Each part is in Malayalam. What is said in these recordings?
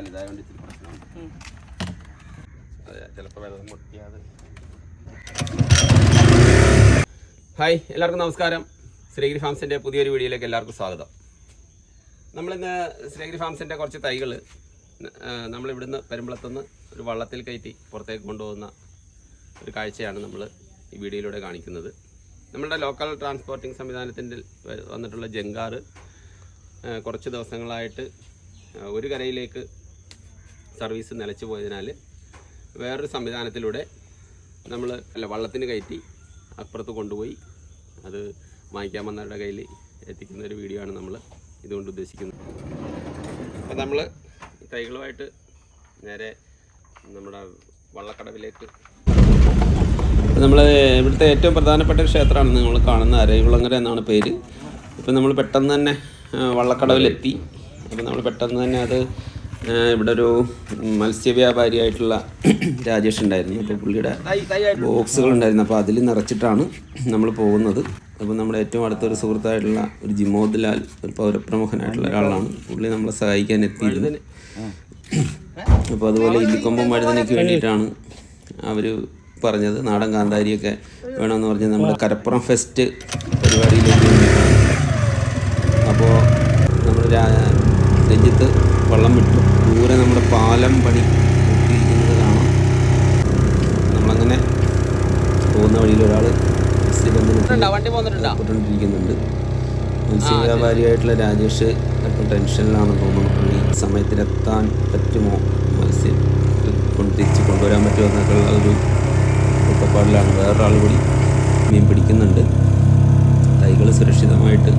വലുതായതുകൊണ്ട് ഇത്തിരി പ്രശ്നമാണ് ചിലപ്പോൾ ഹായ് എല്ലാവർക്കും നമസ്കാരം. ശ്രീഗിരി ഫാംസിന്റെ പുതിയൊരു വീഡിയോയിലേക്ക് എല്ലാവർക്കും സ്വാഗതം. നമ്മളിന്ന് ശ്രീഗിരി ഫാംസിന്റെ കുറച്ച് തൈകൾ നമ്മളിവിടുന്ന് പെരുമ്പളത്തുനിന്ന് ഒരു വള്ളത്തിൽ കയറ്റി പുറത്തേക്ക് കൊണ്ടുപോകുന്ന ഒരു കാഴ്ചയാണ് നമ്മൾ ഈ വീഡിയോയിലൂടെ കാണിക്കുന്നത്. നമ്മളുടെ ലോക്കൽ ട്രാൻസ്പോർട്ടിംഗ് സംവിധാനത്തിന്റെ വന്നിട്ടുള്ള ജങ്കാറ് കുറച്ച് ദിവസങ്ങളായിട്ട് ഒരു കരയിലേക്ക് സർവീസ് നിലച്ചു പോയതിനാൽ വേറൊരു സംവിധാനത്തിലൂടെ നമ്മൾ അല്ല വള്ളത്തിന് കയറ്റി അപ്പുറത്ത് കൊണ്ടുപോയി അത് വാങ്ങിക്കാൻ വന്നവരുടെ കയ്യിൽ എത്തിക്കുന്ന ഒരു വീഡിയോ ആണ് നമ്മൾ ഇതുകൊണ്ട് ഉദ്ദേശിക്കുന്നത്. അപ്പോൾ നമ്മൾ തൈകളുമായിട്ട് നേരെ നമ്മുടെ വള്ളക്കടവിലേക്ക്. നമ്മൾ ഇവിടുത്തെ ഏറ്റവും പ്രധാനപ്പെട്ട ക്ഷേത്രമാണ് നിങ്ങൾ കാണുന്ന അരയുളങ്ങര എന്നാണ് പേര്. ഇപ്പം നമ്മൾ പെട്ടെന്ന് തന്നെ വള്ളക്കടവിലെത്തി. അപ്പം നമ്മൾ പെട്ടെന്ന് തന്നെ അത് ഇവിടെ ഒരു മത്സ്യവ്യാപാരിയായിട്ടുള്ള രാജേഷ് ഉണ്ടായിരുന്നു. അപ്പോൾ പുള്ളിയുടെ ബോക്സുകൾ ഉണ്ടായിരുന്നു അപ്പോൾ അതിൽ നിറച്ചിട്ടാണ് നമ്മൾ പോകുന്നത്. അപ്പോൾ നമ്മുടെ ഏറ്റവും അടുത്തൊരു സുഹൃത്തായിട്ടുള്ള ഒരു ജിമോദ്ലാൽ ഒരു പൗരപ്രമുഖനായിട്ടുള്ള ഒരാളാണ് പുള്ളി നമ്മളെ സഹായിക്കാൻ എത്തിയിരുന്നത്. അപ്പോൾ അതുപോലെ ഇല്ലിക്കൊമ്പും വഴുതനയ്ക്ക് വേണ്ടിയിട്ടാണ് അവർ പറഞ്ഞത്. നാടൻ കാന്താരിയൊക്കെ വേണമെന്ന് പറഞ്ഞ് നമ്മുടെ കരപ്പുറം ഫെസ്റ്റ് പരിപാടിയിലേക്ക് അപ്പോൾ നമ്മൾ രഞ്ജിത്ത് വള്ളം വിട്ടു. ദൂരെ നമ്മുടെ പാലം പണി കൂട്ടിയിരിക്കുന്നത് കാണാം. നമ്മളങ്ങനെ പോകുന്ന വഴിയിൽ ഒരാൾ മത്സ്യബന്ധനത്തിൽപ്പെട്ടുകൊണ്ടിരിക്കുന്നുണ്ട് മത്സ്യവ്യാപാരിയായിട്ടുള്ള രാജേഷ് ഇപ്പം ടെൻഷനിലാണ് തോന്നുന്നു. പുള്ളി സമയത്തിലെത്താൻ പറ്റുമോ? മത്സ്യം കൊണ്ട് തിരിച്ച് കൊണ്ടുവരാൻ പറ്റുമോ എന്നൊക്കെയുള്ള ഒരു ഒറ്റപ്പാടിലാണ് വേറൊരാൾ കൂടി മീൻ പിടിക്കുന്നുണ്ട്. തൈകൾ സുരക്ഷിതമായിട്ട്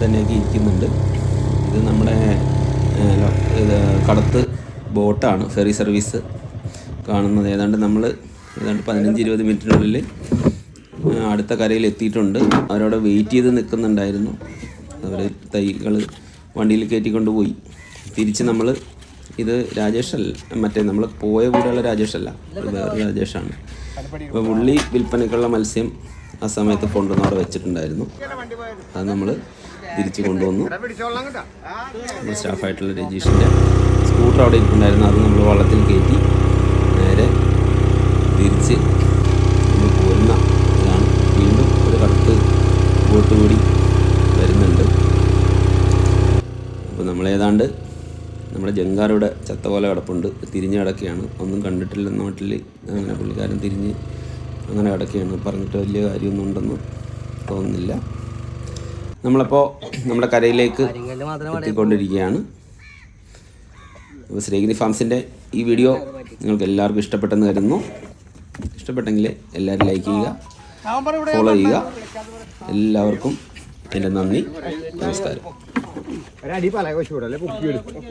തന്നെയൊക്കെ ഇരിക്കുന്നുണ്ട്. ഇത് നമ്മുടെ കടത്ത് ബോട്ടാണ് ഫെറി സർവീസ് കാണുന്നത്. ഏതാണ്ട് നമ്മൾ ഏതാണ്ട് പതിനഞ്ച് ഇരുപത് മിനിറ്റിനുള്ളിൽ അടുത്ത കരയിൽ എത്തിയിട്ടുണ്ട്. അവരവിടെ വെയിറ്റ് ചെയ്ത് നിൽക്കുന്നുണ്ടായിരുന്നു. അവർ തൈകൾ വണ്ടിയിൽ കയറ്റിക്കൊണ്ട് പോയി തിരിച്ച് നമ്മൾ ഇത് രാജേഷല്ല മറ്റേ നമ്മൾ പോയ കൂടെയുള്ള രാജേഷല്ല അല്ല വേറെ രാജേഷാണ്. അപ്പോൾ പുള്ളി വിൽപ്പനയ്ക്കുള്ള മത്സ്യം ആ സമയത്ത് കൊണ്ടുവന്ന് അവിടെ വെച്ചിട്ടുണ്ടായിരുന്നു. അത് നമ്മൾ തിരിച്ച് കൊണ്ടുവന്നു. നമ്മുടെ സ്റ്റാഫായിട്ടുള്ള രജീഷിന്റെ സ്കൂട്ടർ അവിടെ ഇരിപ്പുണ്ടായിരുന്നു. അത് നമ്മൾ വള്ളത്തിൽ കയറ്റി നേരെ തിരിച്ച് പോരുന്ന ഇതാണ്. വീണ്ടും ഒരു കടത്ത് ബോട്ട് കൂടി വരുന്നുണ്ട്. അപ്പോൾ നമ്മളേതാണ്ട് നമ്മുടെ ജങ്കാറിവിടെ ചത്ത പോലെ കിടപ്പുണ്ട്. തിരിഞ്ഞ് കിടക്കുകയാണ്. ഒന്നും കണ്ടിട്ടില്ല നാട്ടിൽ അങ്ങനെ പുള്ളിക്കാരൻ തിരിഞ്ഞ് അങ്ങനെ കിടക്കുകയാണ്. പറഞ്ഞിട്ട് വലിയ കാര്യമൊന്നും ഉണ്ടെന്ന് തോന്നുന്നില്ല. നമ്മളപ്പോൾ നമ്മുടെ കരയിലേക്ക് എത്തിക്കൊണ്ടിരിക്കുകയാണ്. ശ്രീഗിരി ഫാംസിന്റെ ഈ വീഡിയോ നിങ്ങൾക്ക് എല്ലാവർക്കും ഇഷ്ടപ്പെട്ടെന്ന് കരുതുന്നു. ഇഷ്ടപ്പെട്ടെങ്കിൽ എല്ലാവരും ലൈക്ക് ചെയ്യുക ഫോളോ ചെയ്യുക. എല്ലാവർക്കും എന്റെ നന്ദി നമസ്കാരം. ഒരടി പല കൊച്ചൂടല്ലേ പൊക്കി എടുക്കും.